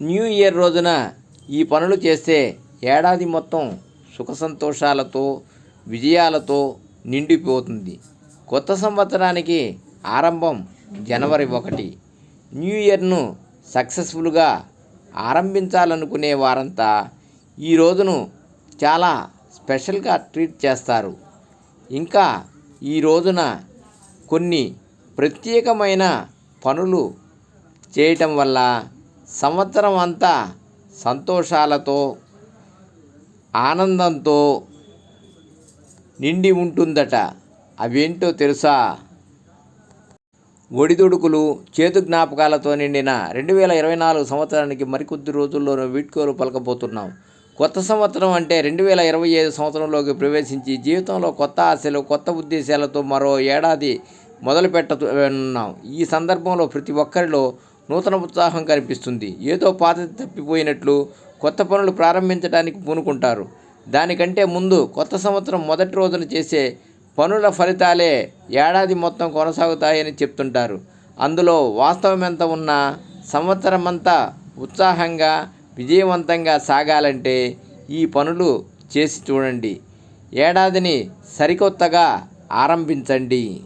New year రోజున ఈ పనులు చేస్తే ఏడాది మొత్తం సుఖ సంతోషాలతో విజయాలతో నిండిపోతుంది. కొత్త సంవత్సరానికి ఆరంభం జనవరి ఒకటి. న్యూ ఇయర్ను సక్సెస్ఫుల్గా ఆరంభించాలనుకునే వారంతా ఈ రోజును చాలా స్పెషల్గా ట్రీట్ చేస్తారు. ఇంకా ఈ రోజున కొన్ని ప్రత్యేకమైన పనులు చేయటం వల్ల సంవత్సరం అంతా సంతోషాలతో ఆనందంతో నిండి ఉంటుందట. అవేంటో తెలుసా? ఒడిదుడుకులు చేతు జ్ఞాపకాలతో నిండిన రెండు వేల ఇరవై నాలుగు సంవత్సరానికి మరికొద్ది రోజుల్లోనూ వీడ్కోలు పలకబోతున్నాం. కొత్త సంవత్సరం అంటే రెండు వేల ఇరవై ఐదు సంవత్సరంలోకి ప్రవేశించి జీవితంలో కొత్త ఆశలు కొత్త ఉద్దేశాలతో మరో ఏడాది మొదలు పెట్టనున్నాం ఈ సందర్భంలో ప్రతి ఒక్కరిలో నూతన ఉత్సాహం కనిపిస్తుంది. ఏదో పాత తప్పిపోయినట్లు కొత్త పనులు ప్రారంభించడానికి పూనుకుంటారు. దానికంటే ముందు కొత్త సంవత్సరం మొదటి రోజున చేసే పనుల ఫలితాలే ఏడాది మొత్తం కొనసాగుతాయని చెప్తుంటారు. అందులో వాస్తవం ఎంత ఉన్నా సంవత్సరం అంతా ఉత్సాహంగా విజయవంతంగా సాగాలంటే ఈ పనులు చేసి చూడండి. ఏడాదిని సరికొత్తగా ఆరంభించండి.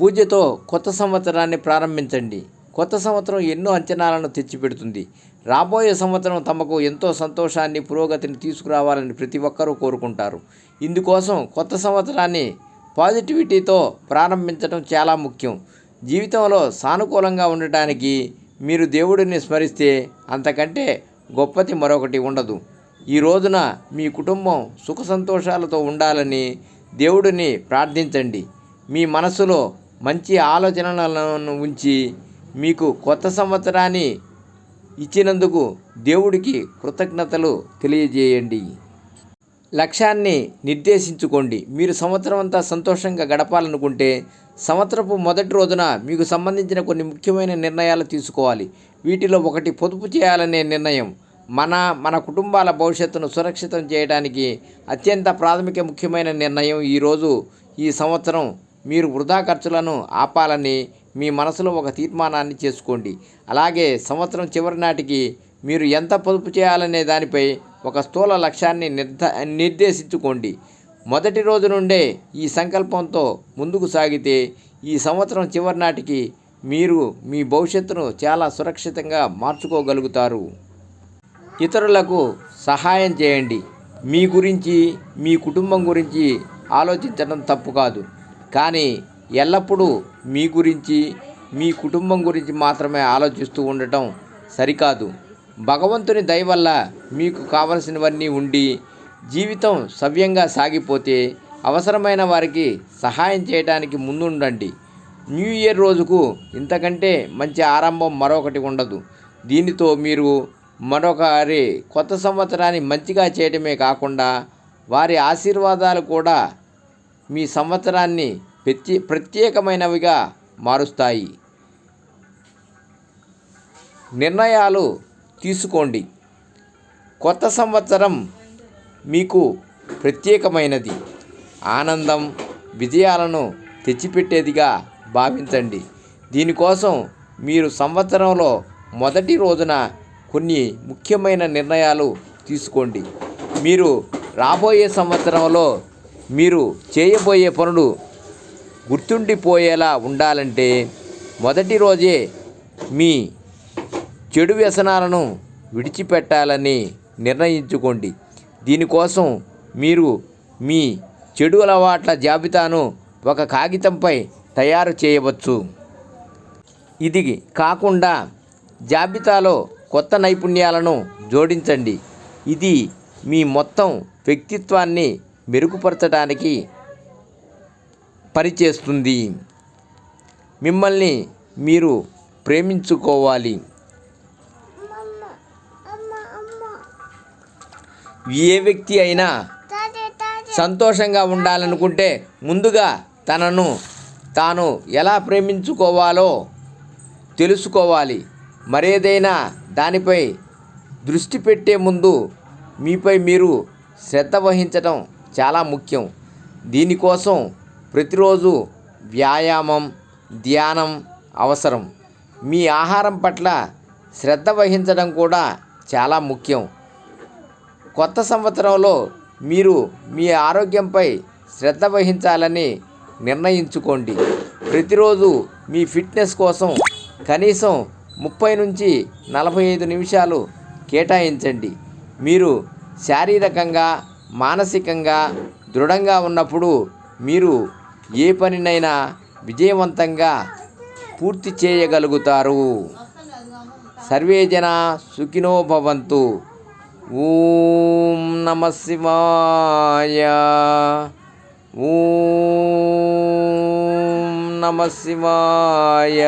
పూజతో కొత్త సంవత్సరాన్ని ప్రారంభించండి. కొత్త సంవత్సరం ఎన్నో అంచనాలను తెచ్చిపెడుతుంది. రాబోయే సంవత్సరం తమకు ఎంతో సంతోషాన్ని పురోగతిని తీసుకురావాలని ప్రతి ఒక్కరూ కోరుకుంటారు. ఇందుకోసం కొత్త సంవత్సరాన్ని పాజిటివిటీతో ప్రారంభించడం చాలా ముఖ్యం. జీవితంలో సానుకూలంగా ఉండటానికి మీరు దేవుడిని స్మరిస్తే అంతకంటే గొప్పది మరొకటి ఉండదు. ఈ రోజున మీ కుటుంబం సుఖ సంతోషాలతో ఉండాలని దేవుడిని ప్రార్థించండి. మీ మనసులో మంచి ఆలోచనలను ఉంచి మీకు కొత్త సంవత్సరాన్ని ఇచ్చినందుకు దేవుడికి కృతజ్ఞతలు తెలియజేయండి. లక్ష్యాన్ని నిర్దేశించుకోండి. మీరు సంవత్సరం అంతా సంతోషంగా గడపాలనుకుంటే సంవత్సరపు మొదటి రోజున మీకు సంబంధించిన కొన్ని ముఖ్యమైన నిర్ణయాలు తీసుకోవాలి. వీటిలో ఒకటి పొదుపు చేయాలనే నిర్ణయం. మన మన కుటుంబాల భవిష్యత్తును సురక్షితం చేయడానికి అత్యంత ప్రాథమిక ముఖ్యమైన నిర్ణయం ఈరోజు ఈ సంవత్సరం మీరు వృధా ఖర్చులను ఆపాలని మీ మనసులో ఒక తీర్మానాన్ని చేసుకోండి. అలాగే సంవత్సరం చివరి నాటికి మీరు ఎంత పొదుపు చేయాలనే దానిపై ఒక స్థూల లక్ష్యాన్ని నిర్ధ నిర్దేశించుకోండి. మొదటి రోజు నుండే ఈ సంకల్పంతో ముందుకు సాగితే ఈ సంవత్సరం చివరి నాటికి మీరు మీ భవిష్యత్తును చాలా సురక్షితంగా మార్చుకోగలుగుతారు. ఇతరులకు సహాయం చేయండి. మీ గురించి మీ కుటుంబం గురించి ఆలోచించడం తప్పు కాదు. కానీ ఎల్లప్పుడూ మీ గురించి మీ కుటుంబం గురించి మాత్రమే ఆలోచిస్తూ ఉండటం సరికాదు. భగవంతుని దయ వల్ల మీకు కావలసినవన్నీ ఉండి జీవితం సవ్యంగా సాగిపోతే అవసరమైన వారికి సహాయం చేయడానికి ముందుండండి. న్యూ ఇయర్ రోజుకు ఇంతకంటే మంచి ఆరంభం మరొకటి ఉండదు. దీనితో మీరు మరొకరి కొత్త సంవత్సరాన్ని మంచిగా చేయటమే కాకుండా వారి ఆశీర్వాదాలు కూడా మీ సంవత్సరాన్ని ప్రత్యే ప్రత్యేకమైనవిగా మారుస్తాయి. నిర్ణయాలు తీసుకోండి. కొత్త సంవత్సరం మీకు ప్రత్యేకమైనది. ఆనందం విజయాలను తెచ్చిపెట్టేదిగా భావించండి. దీనికోసం మీరు సంవత్సరంలో మొదటి రోజున కొన్ని ముఖ్యమైన నిర్ణయాలు తీసుకోండి. మీరు రాబోయే సంవత్సరంలో మీరు చేయబోయే పనులు గుర్తుండిపోయేలా ఉండాలంటే మొదటి రోజే మీ చెడు వ్యసనాలను విడిచిపెట్టాలని నిర్ణయించుకోండి. దీనికోసం మీరు మీ చెడు అలవాట్ల జాబితాను ఒక కాగితంపై తయారు చేయవచ్చు. ఇది కాకుండా జాబితాలో కొత్త నైపుణ్యాలను జోడించండి. ఇది మీ మొత్తం వ్యక్తిత్వాన్ని మెరుగుపరచడానికి పనిచేస్తుంది మిమ్మల్ని మీరు ప్రేమించుకోవాలి. ఏ వ్యక్తి అయినా సంతోషంగా ఉండాలనుకుంటే ముందుగా తనను తాను ఎలా ప్రేమించుకోవాలో తెలుసుకోవాలి. మరేదైనా దానిపై దృష్టి పెట్టే ముందు మీపై మీరు శ్రద్ధ వహించడం చాలా ముఖ్యం. దీనికోసం ప్రతిరోజు వ్యాయామం ధ్యానం అవసరం. మీ ఆహారం పట్ల శ్రద్ధ వహించడం కూడా చాలా ముఖ్యం. కొత్త సంవత్సరంలో మీరు మీ ఆరోగ్యంపై శ్రద్ధ వహించాలని నిర్ణయించుకోండి. ప్రతిరోజు మీ ఫిట్నెస్ కోసం కనీసం ముప్పై నుంచి నలభై ఐదు నిమిషాలు కేటాయించండి. మీరు శారీరకంగా మానసికంగా దృఢంగా ఉన్నప్పుడు మీరు ఏ పనినైనా విజయవంతంగా పూర్తి చేయగలుగుతారు. సర్వే జన సుఖినో భవంతు. ఓం నమ శివాయ. ఓం నమ శివాయ.